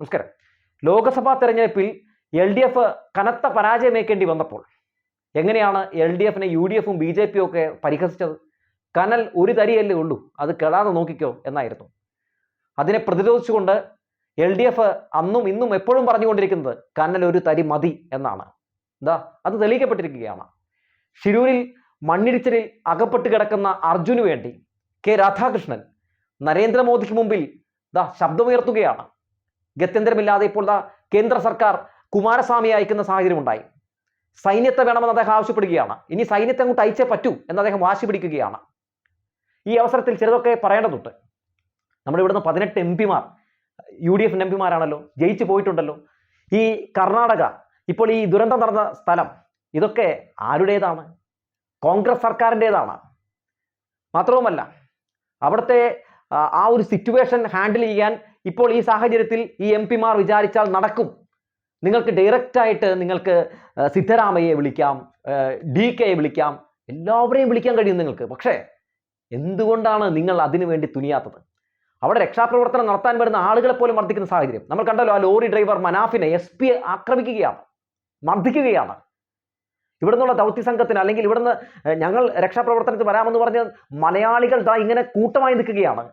നമസ്കാരം. ലോക്സഭാ തെരഞ്ഞെടുപ്പിൽ L D F കനത്ത പരാജയമേക്കേണ്ടി വന്നപ്പോൾ എങ്ങനെയാണ് എൽ ഡി എഫിനെ യു ഡി എഫും ബി ജെ പിയും ഒക്കെ പരിഹസിച്ചത്? കനൽ ഒരു തരിയല്ലേ ഉള്ളൂ. അത് കെടാതെ നോക്കിക്കോ എന്നായിരുന്നു. അതിനെ പ്രതിരോധിച്ചുകൊണ്ട് എൽ ഡി എഫ് അന്നും ഇന്നും എപ്പോഴും പറഞ്ഞുകൊണ്ടിരിക്കുന്നത് കനൽ ഒരു തരി മതി എന്നാണ്. എന്താ അത് തെളിയിക്കപ്പെട്ടിരിക്കുകയാണ്. ഷിരൂരിൽ മണ്ണിടിച്ചിലിൽ അകപ്പെട്ട് കിടക്കുന്ന അർജുന് വേണ്ടി കെ രാധാകൃഷ്ണൻ നരേന്ദ്രമോദിക്ക് മുമ്പിൽ ദാ ശബ്ദമുയർത്തുകയാണ്. ഗത്യന്തരമില്ലാതെ ഇപ്പോൾ കേന്ദ്ര സർക്കാർ കുമാരസ്വാമിയെ അയക്കുന്ന സാഹചര്യം ഉണ്ടായി സൈന്യത്തെ വേണമെന്ന് അദ്ദേഹം ആവശ്യപ്പെടുകയാണ്. ഇനി സൈന്യത്തെ അങ്ങോട്ട് അയച്ചേ പറ്റൂ എന്ന് അദ്ദേഹം വാശി പിടിക്കുകയാണ്. ഈ അവസരത്തിൽ ചിലതൊക്കെ പറയേണ്ടതുണ്ട്. നമ്മുടെ ഇവിടുന്ന് പതിനെട്ട് എം പിമാർ യു ഡി എഫിന്റെ എം പിമാരാണല്ലോ ജയിച്ചു പോയിട്ടുണ്ടല്ലോ. ഈ കർണാടക ഇപ്പോൾ ഈ ദുരന്തം നടന്ന സ്ഥലം ഇതൊക്കെ ആരുടേതാണ്? കോൺഗ്രസ് സർക്കാരിന്റെതാണ് മാത്രവുമല്ല അവിടുത്തെ ആ ഒരു സിറ്റുവേഷൻ ഹാൻഡിൽ ചെയ്യാൻ ഇപ്പോൾ ഈ സാഹചര്യത്തിൽ ഈ എം പിമാർ വിചാരിച്ചാൽ നടക്കും. നിങ്ങൾക്ക് ഡയറക്റ്റ് ആയിട്ട് നിങ്ങൾക്ക് സിദ്ധരാമയെ വിളിക്കാം ഡി കെയെ വിളിക്കാം. എല്ലാവരെയും വിളിക്കാൻ കഴിയും നിങ്ങൾക്ക്. പക്ഷേ എന്തുകൊണ്ടാണ് നിങ്ങൾ അതിനു വേണ്ടി തുനിയാത്തത്? അവിടെ രക്ഷാപ്രവർത്തനം നടത്താൻ വരുന്ന ആളുകളെ പോലും മർദ്ദിക്കുന്ന സാഹചര്യം. നമ്മൾ കണ്ടല്ലോ ആ ലോറി ഡ്രൈവർ മനാഫിനെ എസ് പി ആക്രമിക്കുകയാണ്. മർദ്ദിക്കുകയാണ്. ഇവിടെ നിന്നുള്ള ദൗത്യ സംഘത്തിന് അല്ലെങ്കിൽ ഇവിടുന്ന് ഞങ്ങൾ രക്ഷാപ്രവർത്തനത്തിന് വരാമെന്ന് പറഞ്ഞ് മലയാളികൾ ദാ ഇങ്ങനെ കൂട്ടമായി നിൽക്കുകയാണ്.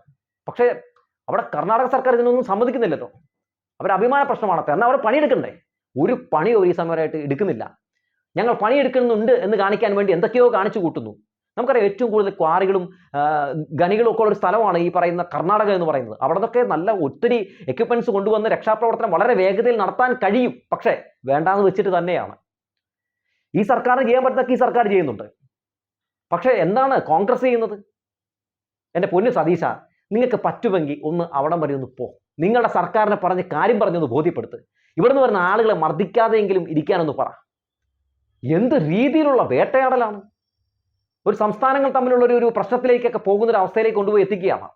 പക്ഷേ അവിടെ കർണാടക സർക്കാർ ഇതിനൊന്നും സമ്മതിക്കുന്നില്ലല്ലോ. അവർ അഭിമാന പ്രശ്നമാണ് എന്നാൽ അവർ പണിയെടുക്കണ്ടേ? ഒരു പണി ഒരു ഈ സമയമായിട്ട് എടുക്കുന്നില്ല. ഞങ്ങൾ പണിയെടുക്കുന്നുണ്ട് എന്ന് കാണിക്കാൻ വേണ്ടി എന്തൊക്കെയോ കാണിച്ചു കൂട്ടുന്നു. നമുക്കറിയാം ഏറ്റവും കൂടുതൽ ക്വാറികളും ഖനികളും ഒക്കെ ഉള്ള ഒരു സ്ഥലമാണ് ഈ പറയുന്ന കർണാടക എന്ന് പറയുന്നത്. അവിടെ നിന്നൊക്കെ നല്ല ഒത്തിരി എക്യുപ്മെന്റ്സ് കൊണ്ടുവന്ന് രക്ഷാപ്രവർത്തനം വളരെ വേഗതയിൽ നടത്താൻ കഴിയും. പക്ഷേ വേണ്ടാന്ന് വെച്ചിട്ട് തന്നെയാണ്. ഈ സർക്കാർ ചെയ്യാൻ പറ്റുന്നൊക്കെ ഈ സർക്കാർ ചെയ്യുന്നുണ്ട്. പക്ഷേ എന്താണ് കോൺഗ്രസ് ചെയ്യുന്നത്? എന്റെ പൊന്നു സതീശ നിങ്ങൾക്ക് പറ്റുമെങ്കിൽ ഒന്ന് അവിടം വരെ ഒന്ന് പോ. നിങ്ങളുടെ സർക്കാരിനെ പറഞ്ഞ് കാര്യം പറഞ്ഞൊന്ന് ബോധ്യപ്പെടുത്ത്. ഇവിടുന്ന് വരുന്ന ആളുകളെ മർദ്ദിക്കാതെയെങ്കിലും ഇരിക്കാനൊന്ന് പറ. എന്ത് രീതിയിലുള്ള വേട്ടയാടലാണ്? ഒരു സംസ്ഥാനങ്ങൾ തമ്മിലുള്ള ഒരു പ്രശ്നത്തിലേക്കൊക്കെ പോകുന്ന ഒരു അവസ്ഥയിലേക്ക് കൊണ്ടുപോയി എത്തിക്കുകയാണ്.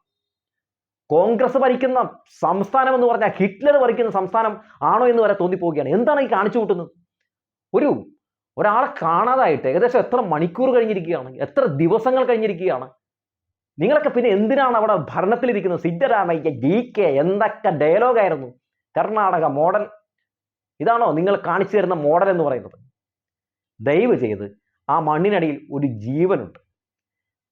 കോൺഗ്രസ് ഭരിക്കുന്ന സംസ്ഥാനം എന്ന് പറഞ്ഞാൽ ഹിറ്റ്ലർ ഭരിക്കുന്ന സംസ്ഥാനം ആണോ എന്ന് വരെ തോന്നിപ്പോവുകയാണ്. എന്താണ് ഈ കാണിച്ചു കൂട്ടുന്നത്? ഒരു ഒരാളെ കാണാതായിട്ട് ഏകദേശം എത്ര മണിക്കൂർ കഴിഞ്ഞിരിക്കുകയാണ്? എത്ര ദിവസങ്ങൾ കഴിഞ്ഞിരിക്കുകയാണ്? നിങ്ങളൊക്കെ പിന്നെ എന്തിനാണ് അവിടെ ഭരണത്തിലിരിക്കുന്നത്? സിദ്ധരാമയ്യ ജി കെ എന്തൊക്കെ ഡയലോഗായിരുന്നു കർണാടക മോഡൽ ഇതാണോ നിങ്ങൾ കാണിച്ചു തരുന്ന മോഡൽ എന്ന് പറയുന്നത്? ദയവ് ചെയ്ത് ആ മണ്ണിനടിയിൽ ഒരു ജീവനുണ്ട്.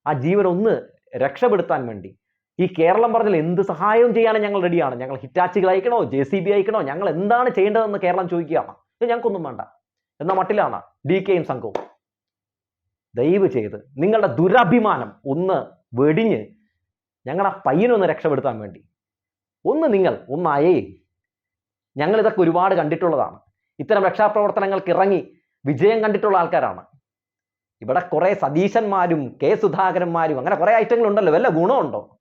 ആ ജീവൻ ഒന്ന് രക്ഷപ്പെടുത്താൻ വേണ്ടി. ഈ കേരളം പറഞ്ഞാൽ എന്ത് സഹായവും ചെയ്യാനും ഞങ്ങൾ റെഡിയാണ്. ഞങ്ങൾ ഹിറ്റാച്ചികൾ അയക്കണോ? ജെ സി ബി അയക്കണോ? ഞങ്ങൾ എന്താണ് ചെയ്യേണ്ടതെന്ന് കേരളം ചോദിക്കുകയാണ്. ഇത് ഞങ്ങൾക്കൊന്നും വേണ്ട. എന്ന മട്ടിലാണ് ഡി കെയും സംഘവും. ദയവ് ചെയ്ത് നിങ്ങളുടെ ദുരഭിമാനം ഒന്ന് വെടിഞ്ഞ് ഞങ്ങളുടെ പയ്യനൊന്ന് രക്ഷപ്പെടുത്താൻ വേണ്ടി. ഒന്ന് നിങ്ങൾ ഒന്ന് അയേ. ഞങ്ങൾ ഇതൊക്കെ ഒരുപാട് കണ്ടിട്ടുള്ളതാണ്. ഇത്തരം രക്ഷാപ്രവർത്തനങ്ങൾക്ക് ഇറങ്ങി വിജയം കണ്ടിട്ടുള്ള ആൾക്കാരാണ്. ഇവിടെ കുറെ സതീശന്മാരും കെ സുധാകരന്മാരും അങ്ങനെ കുറെ ഐറ്റങ്ങൾ ഉണ്ടല്ലോ. വല്ല ഗുണമുണ്ടോ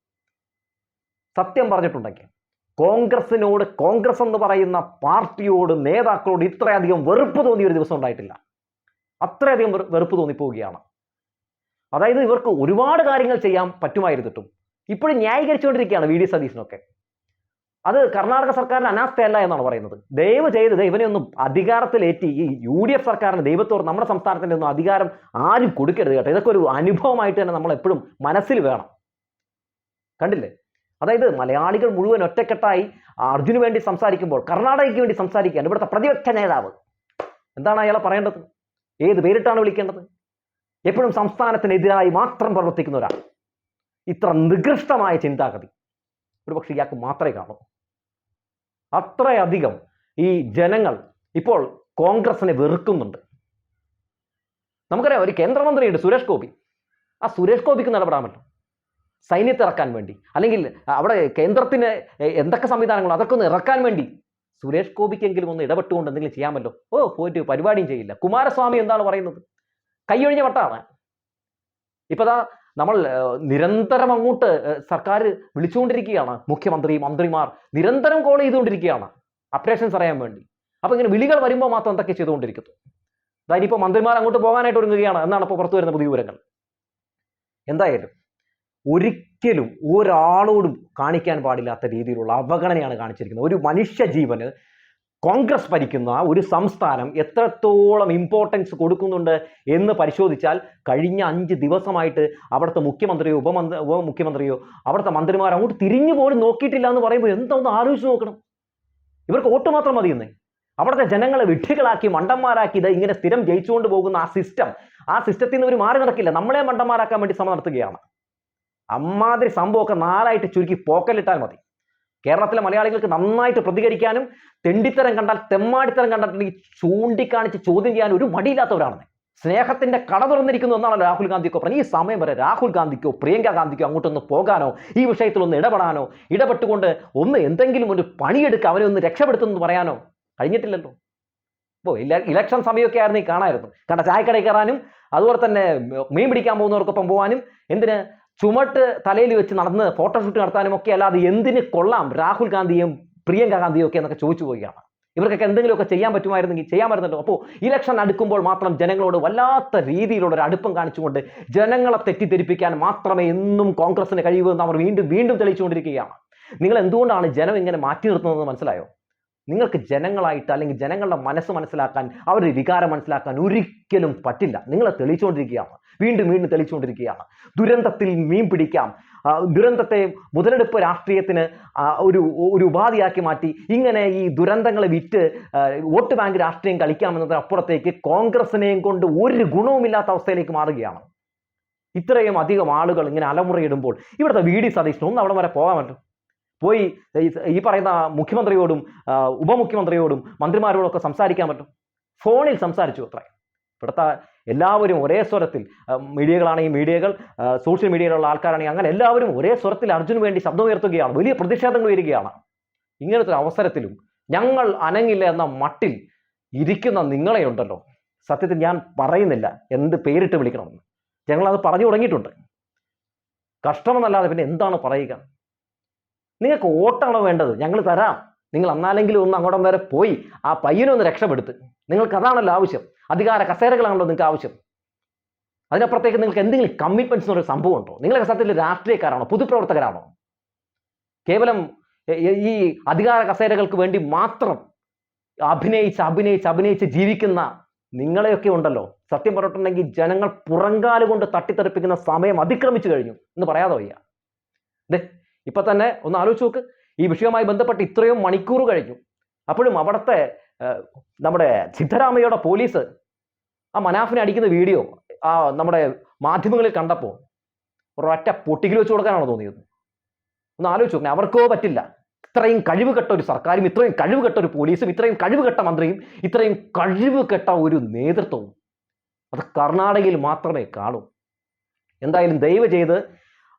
സത്യം പറഞ്ഞിട്ടുണ്ടെങ്കിൽ കോൺഗ്രസിനോട് കോൺഗ്രസ് എന്ന് പറയുന്ന പാർട്ടിയോട് നേതാക്കളോട് ഇത്രയധികം വെറുപ്പ് തോന്നിയ ഒരു ദിവസം ഉണ്ടായിട്ടില്ല. അത്രയധികം വെറുപ്പ് തോന്നിപ്പോവുകയാണ്. അതായത് ഇവർക്ക് ഒരുപാട് കാര്യങ്ങൾ ചെയ്യാൻ പറ്റുമായിരുന്നിട്ടും ഇപ്പോഴും ന്യായീകരിച്ചുകൊണ്ടിരിക്കുകയാണ് വി ഡി സതീശനൊക്കെ. അത് കർണാടക സർക്കാരിന് അനാസ്ഥയല്ല എന്നാണ് പറയുന്നത്. ദയവ് ചെയ്ത് ദേ ഇവനെ ഒന്നും അധികാരത്തിലേറ്റി ഈ യു ഡി എഫ് സർക്കാരിന് ദൈവത്തോട് നമ്മുടെ സംസ്ഥാനത്തിന്റെ ഒന്നും അധികാരം ആരും കൊടുക്കരുത് കേട്ടോ. ഇതൊക്കെ ഒരു അനുഭവമായിട്ട് തന്നെ നമ്മൾ എപ്പോഴും മനസ്സിൽ വേണം. കണ്ടില്ലേ? അതായത് മലയാളികൾ മുഴുവൻ ഒറ്റക്കെട്ടായി അർജുന് വേണ്ടി സംസാരിക്കുമ്പോൾ കർണാടകയ്ക്ക് വേണ്ടി സംസാരിക്കുകയാണ് ഇവിടുത്തെ പ്രതിപക്ഷ നേതാവ്. എന്താണ് അയാളെ പറയേണ്ടത്? ഏത് പേരിട്ടാണ് വിളിക്കേണ്ടത്? എപ്പോഴും സംസ്ഥാനത്തിനെതിരായി മാത്രം പ്രവർത്തിക്കുന്ന ഒരാൾ ഇത്ര നികൃഷ്ടമായ ചിന്താഗതി. ഒരുപക്ഷെ ഇയാൾക്ക് മാത്രമേ കാണൂ അത്രയധികം ഈ ജനങ്ങൾ ഇപ്പോൾ കോൺഗ്രസിനെ വെറുക്കുന്നുണ്ട്. നമുക്കറിയാം ഒരു കേന്ദ്രമന്ത്രിയുണ്ട് സുരേഷ് ഗോപി. ആ സുരേഷ് ഗോപിക്ക് നിലപെടാമല്ലോ സൈന്യത്തെ ഇറക്കാൻ വേണ്ടി. അല്ലെങ്കിൽ അവിടെ കേന്ദ്രത്തിന് എന്തൊക്കെ സംവിധാനങ്ങളോ അതൊക്കെ ഒന്ന് ഇറക്കാൻ വേണ്ടി. സുരേഷ് ഗോപിക്കെങ്കിലും ഒന്ന് ഇടപെട്ടുകൊണ്ട് എന്തെങ്കിലും ചെയ്യാമല്ലോ. ഓ പോയിട്ട് പരിപാടിയും ചെയ്യില്ല. കുമാരസ്വാമി എന്താണ് പറയുന്നത്? കൈയൊഴിഞ്ഞ വട്ടാണ്. ഇപ്പതാ നമ്മൾ നിരന്തരം അങ്ങോട്ട് സർക്കാർ വിളിച്ചുകൊണ്ടിരിക്കുകയാണ്. മുഖ്യമന്ത്രി മന്ത്രിമാർ നിരന്തരം കോൾ ചെയ്തുകൊണ്ടിരിക്കുകയാണ്. അപ്ഡേഷൻസ് അറിയാൻ വേണ്ടി. അപ്പോൾ ഇങ്ങനെ വിളികൾ വരുമ്പോൾ മാത്രം എന്തൊക്കെ ചെയ്തുകൊണ്ടിരിക്കുന്നു? അതായത് ഇപ്പോൾ മന്ത്രിമാർ അങ്ങോട്ട് പോകാനായിട്ട് ഒരുങ്ങുകയാണ്. എന്നാണ് ഇപ്പോൾ പുറത്തു വരുന്ന പുതിയ വിവരങ്ങൾ. എന്തായാലും ഒരിക്കലും ഒരാളോടും കാണിക്കാൻ പാടില്ലാത്ത രീതിയിലുള്ള അവഗണനയാണ് കാണിച്ചിരിക്കുന്നത്. ഒരു മനുഷ്യ ജീവന് കോൺഗ്രസ് ഭരിക്കുന്ന ഒരു സംസ്ഥാനം എത്രത്തോളം ഇമ്പോർട്ടൻസ് കൊടുക്കുന്നുണ്ട് എന്ന് പരിശോധിച്ചാൽ കഴിഞ്ഞ അഞ്ച് ദിവസമായിട്ട് അവിടുത്തെ മുഖ്യമന്ത്രിയോ ഉപമന്ത്രി ഉപമുഖ്യമന്ത്രിയോ അവിടുത്തെ മന്ത്രിമാർ അങ്ങോട്ട് തിരിഞ്ഞു പോലും നോക്കിയിട്ടില്ല എന്ന് പറയുമ്പോൾ എന്താ ഒന്ന് ആലോചിച്ച് നോക്കണം. ഇവർക്ക് വോട്ട് മാത്രം മതി മതിയെന്നേ അവിടുത്തെ ജനങ്ങളെ വിഡ്ഢികളാക്കി മണ്ടന്മാരാക്കി ഇത് ഇങ്ങനെ സ്ഥിരം ജയിച്ചുകൊണ്ട് പോകുന്ന ആ സിസ്റ്റം ആ സിസ്റ്റത്തിൽ നിന്ന് ഒരു മാറി നടക്കില്ല. നമ്മളെ മണ്ടന്മാരാക്കാൻ വേണ്ടി ശ്രമം നടത്തുകയാണ്. അമ്മാതിരി സംഭവമൊക്കെ നാലായിട്ട് ചുരുക്കി പോക്കലിട്ടാൽ മതി. കേരളത്തിലെ മലയാളികൾക്ക് നന്നായിട്ട് പ്രതികരിക്കാനും തെണ്ടിത്തരം കണ്ടാൽ തെമ്മാടിത്തരം കണ്ടിട്ടുണ്ടെങ്കിൽ ചൂണ്ടിക്കാണിച്ച് ചോദ്യം ചെയ്യാൻ ഒരു മടിയില്ലാത്തവരാണ് സ്നേഹത്തിന്റെ കട തുറന്നിരിക്കുന്നു എന്നാണ് രാഹുൽ ഗാന്ധിക്കോ പറഞ്ഞത്. ഈ സമയം വരെ രാഹുൽ ഗാന്ധിക്കോ പ്രിയങ്ക ഗാന്ധിക്കോ അങ്ങോട്ടൊന്ന് പോകാനോ ഈ വിഷയത്തിൽ ഒന്ന് ഇടപെടാനോ ഇടപെട്ടുകൊണ്ട് ഒന്ന് എന്തെങ്കിലും ഒരു പണിയെടുക്കുക അവനെ ഒന്ന് രക്ഷപ്പെടുത്തുമെന്ന് പറയാനോ കഴിഞ്ഞിട്ടില്ലല്ലോ. ഇപ്പോൾ ഇല ഇലക്ഷൻ സമയമൊക്കെ ആയിരുന്നു ഈ കാണായിരുന്നു. കാരണം ചായക്കടയിൽ കയറാനും അതുപോലെ തന്നെ മീൻ പിടിക്കാൻ പോകുന്നവർക്കൊപ്പം പോകാനും എന്തിന് ചുമട്ട് തലയിൽ വെച്ച് നടന്ന് ഫോട്ടോഷൂട്ട് നടത്താനും ഒക്കെ അല്ലാതെ എന്തിന് കൊള്ളാം? രാഹുൽ ഗാന്ധിയും പ്രിയങ്ക ഗാന്ധിയും ഒക്കെ എന്നൊക്കെ ചോദിച്ചു പോവുകയാണ്. ഇവർക്കൊക്കെ എന്തെങ്കിലുമൊക്കെ ചെയ്യാൻ പറ്റുമായിരുന്നെങ്കിൽ ചെയ്യാമായിരുന്നല്ലോ അപ്പോൾ ഇലക്ഷൻ അടുക്കുമ്പോൾ മാത്രം ജനങ്ങളോട് വല്ലാത്ത രീതിയിലുള്ള ഒരു അടുപ്പം കാണിച്ചുകൊണ്ട് ജനങ്ങളെ തെറ്റിദ്ധരിപ്പിക്കാൻ മാത്രമേ എന്നും കോൺഗ്രസിന് കഴിയൂ എന്ന് അവർ വീണ്ടും വീണ്ടും തെളിയിച്ചുകൊണ്ടിരിക്കുകയാണ്. നിങ്ങൾ എന്തുകൊണ്ടാണ് ജനം ഇങ്ങനെ മാറ്റി നിർത്തുന്നതെന്ന് മനസ്സിലായോ? നിങ്ങൾക്ക് ജനങ്ങളായിട്ട് അല്ലെങ്കിൽ ജനങ്ങളുടെ മനസ്സ് മനസ്സിലാക്കാൻ അവരുടെ വികാരം മനസ്സിലാക്കാൻ ഒരിക്കലും പറ്റില്ല. നിങ്ങളെ തെളിയിച്ചുകൊണ്ടിരിക്കുകയാണ്. വീണ്ടും വീണ്ടും തെളിച്ചുകൊണ്ടിരിക്കുകയാണ്. ദുരന്തത്തിൽ മീൻ പിടിക്കാം. ദുരന്തത്തെ മുതലെടുപ്പ് രാഷ്ട്രീയത്തിന് ഒരു ഒരു ഉപാധിയാക്കി മാറ്റി ഇങ്ങനെ ഈ ദുരന്തങ്ങളെ വിറ്റ് വോട്ട് ബാങ്ക് രാഷ്ട്രീയം കളിക്കാമെന്നതിന് അപ്പുറത്തേക്ക് കോൺഗ്രസിനെയും കൊണ്ട് ഒരു ഗുണവുമില്ലാത്ത അവസ്ഥയിലേക്ക് മാറുകയാണ്. ഇത്രയും അധികം ആളുകൾ ഇങ്ങനെ അലമുറയിടുമ്പോൾ ഇവിടുത്തെ വി ഡി സതീശനും ഒന്ന് അവിടെ വരെ പോകാൻ പറ്റും. പോയി ഈ പറയുന്ന മുഖ്യമന്ത്രിയോടും ഉപമുഖ്യമന്ത്രിയോടും മന്ത്രിമാരോടൊക്കെ സംസാരിക്കാൻ പറ്റും. ഫോണിൽ സംസാരിച്ചു അത്ര. ഇവിടുത്തെ എല്ലാവരും ഒരേ സ്വരത്തിൽ മീഡിയകളാണെങ്കിൽ മീഡിയകൾ സോഷ്യൽ മീഡിയയിലുള്ള ആൾക്കാരാണെങ്കിൽ അങ്ങനെ എല്ലാവരും ഒരേ സ്വരത്തിൽ അർജുന് വേണ്ടി ശബ്ദമുയർത്തുകയാണ് വലിയ പ്രതിഷേധങ്ങൾ ഉയരുകയാണ് ഇങ്ങനത്തെ അവസരത്തിലും ഞങ്ങൾ അനങ്ങില്ല എന്ന മട്ടിൽ ഇരിക്കുന്ന നിങ്ങളെ ഉണ്ടല്ലോ സത്യത്തിൽ ഞാൻ പറയുന്നില്ല എന്ത് പേരിട്ട് വിളിക്കണമെന്ന് ഞങ്ങളത് പറഞ്ഞു തുടങ്ങിയിട്ടുണ്ട്. കഷ്ടമെന്നല്ലാതെ പിന്നെ എന്താണ് പറയുക? നിങ്ങൾക്ക് ഓട്ടാണോ വേണ്ടത്? ഞങ്ങൾ തരാം. നിങ്ങൾ അന്നാലെങ്കിലും ഒന്ന് അങ്ങോട്ടം വരെ പോയി ആ പയ്യനെ ഒന്ന് രക്ഷപ്പെടുത്ത്. നിങ്ങൾക്ക് അതാണല്ലോ ആവശ്യം. അധികാര കസേരകളാണല്ലോ നിങ്ങൾക്ക് ആവശ്യം. അതിനപ്പുറത്തേക്ക് നിങ്ങൾക്ക് എന്തെങ്കിലും കമ്മിറ്റ്മെന്റ്സ് എന്നൊരു സംഭവം ഉണ്ടോ? നിങ്ങളൊക്കെ സത്യത്തിൽ രാഷ്ട്രീയക്കാരാണോ? പൊതുപ്രവർത്തകരാണോ? കേവലം ഈ അധികാര കസേരകൾക്ക് വേണ്ടി മാത്രം അഭിനയിച്ച് അഭിനയിച്ച് അഭിനയിച്ച് ജീവിക്കുന്ന നിങ്ങളെയൊക്കെ ഉണ്ടല്ലോ. സത്യം പറഞ്ഞിട്ടുണ്ടെങ്കിൽ ജനങ്ങൾ പുറങ്കാൽ കൊണ്ട് തട്ടിത്തെറിപ്പിക്കുന്ന സമയം അതിക്രമിച്ചു കഴിഞ്ഞു എന്ന് പറയാതെ വയ്യ. അതെ ഇപ്പൊ തന്നെ ഒന്ന് ആലോചിച്ച് നോക്ക്. ഈ വിഷയവുമായി ബന്ധപ്പെട്ട് ഇത്രയും മണിക്കൂർ കഴിഞ്ഞു. അപ്പോഴും അവിടുത്തെ നമ്മുടെ സിദ്ധരാമയ്യയുടെ പോലീസ് ആ മനാഫിനെ അടിക്കുന്ന വീഡിയോ ആ നമ്മുടെ മാധ്യമങ്ങളിൽ കണ്ടപ്പോൾ ഒരൊറ്റ പൊട്ടിക്കിൽ വെച്ച് കൊടുക്കാനാണോ തോന്നിയത്. ഒന്ന് ആലോചിച്ച് നോക്കണേ അവർക്കോ പറ്റില്ല. ഇത്രയും കഴിവ് കെട്ട ഒരു സർക്കാരും ഇത്രയും കഴിവ് കെട്ട ഒരു പോലീസും ഇത്രയും കഴിവ് കെട്ട മന്ത്രിയും ഇത്രയും കഴിവ് കെട്ട ഒരു നേതൃത്വവും അത് കർണാടകയിൽ മാത്രമേ കാണൂ. എന്തായാലും ദയവ് ചെയ്ത്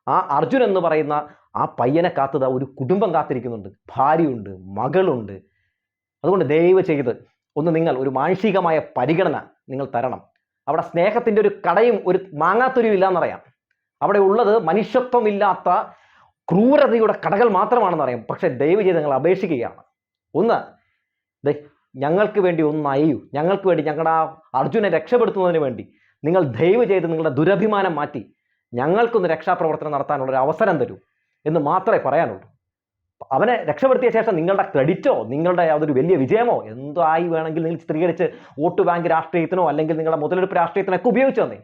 ആ അർജുൻ എന്ന് പറയുന്ന ആ പയ്യനെ കാത്തത് ഒരു കുടുംബം കാത്തിരിക്കുന്നുണ്ട്. ഭാര്യയുണ്ട് മകളുണ്ട് അതുകൊണ്ട് ദയവ് ചെയ്ത് ഒന്ന് നിങ്ങൾ ഒരു മാനുഷികമായ പരിഗണന നിങ്ങൾ തരണം. അവിടെ സ്നേഹത്തിന്റെ ഒരു കടയും ഒരു മാങ്ങാത്തൊരു ഇല്ലാന്നറിയാം. അവിടെ ഉള്ളത് മനുഷ്യത്വമില്ലാത്ത ക്രൂരതയുടെ കടകൾ മാത്രമാണെന്നറിയാം. പക്ഷേ ദയവ് ചെയ്ത് നിങ്ങൾ അപേക്ഷിക്കുകയാണ്. ഒന്ന് ഞങ്ങൾക്ക് വേണ്ടി ഒന്ന് അയയൂ. ഞങ്ങൾക്ക് വേണ്ടി ഞങ്ങളുടെ ആ അർജുനെ രക്ഷപ്പെടുത്തുന്നതിന് വേണ്ടി നിങ്ങൾ ദയവ് ചെയ്ത് നിങ്ങളുടെ ദുരഭിമാനം മാറ്റി ഞങ്ങൾക്കൊന്ന് രക്ഷാപ്രവർത്തനം നടത്താനുള്ള ഒരു അവസരം തരൂ എന്ന് മാത്രമേ പറയാനുള്ളൂ. അവനെ രക്ഷപ്പെടുത്തിയ ശേഷം നിങ്ങളുടെ ക്രെഡിറ്റോ നിങ്ങളുടെ അതൊരു വലിയ വിജയമോ എന്തായി വേണമെങ്കിൽ നിങ്ങൾ ചിത്രീകരിച്ച് വോട്ട് ബാങ്ക് രാഷ്ട്രീയത്തിനോ അല്ലെങ്കിൽ നിങ്ങളുടെ മുതലെടുപ്പ് രാഷ്ട്രീയത്തിനൊക്കെ ഉപയോഗിച്ചു തന്നെ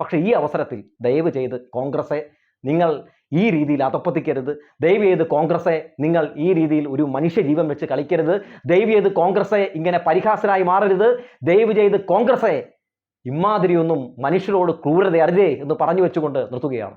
പക്ഷേ ഈ അവസരത്തിൽ ദയവ് ചെയ്ത് കോൺഗ്രസെ നിങ്ങൾ ഈ രീതിയിൽ അതപ്പത്തിക്കരുത് ദയവ് ചെയ്ത് കോൺഗ്രസെ നിങ്ങൾ ഈ രീതിയിൽ ഒരു മനുഷ്യ ജീവൻ വെച്ച് കളിക്കരുത്. ദയവ് ചെയ്ത് കോൺഗ്രസെ ഇങ്ങനെ പരിഹാസരായി മാറരുത്. ദയവ് ചെയ്ത് കോൺഗ്രസെ ഇമാതിരിയൊന്നും മനുഷ്യരോട് ക്രൂരത അരുതേ എന്ന് പറഞ്ഞു വെച്ചുകൊണ്ട് നിർത്തുകയാണ്.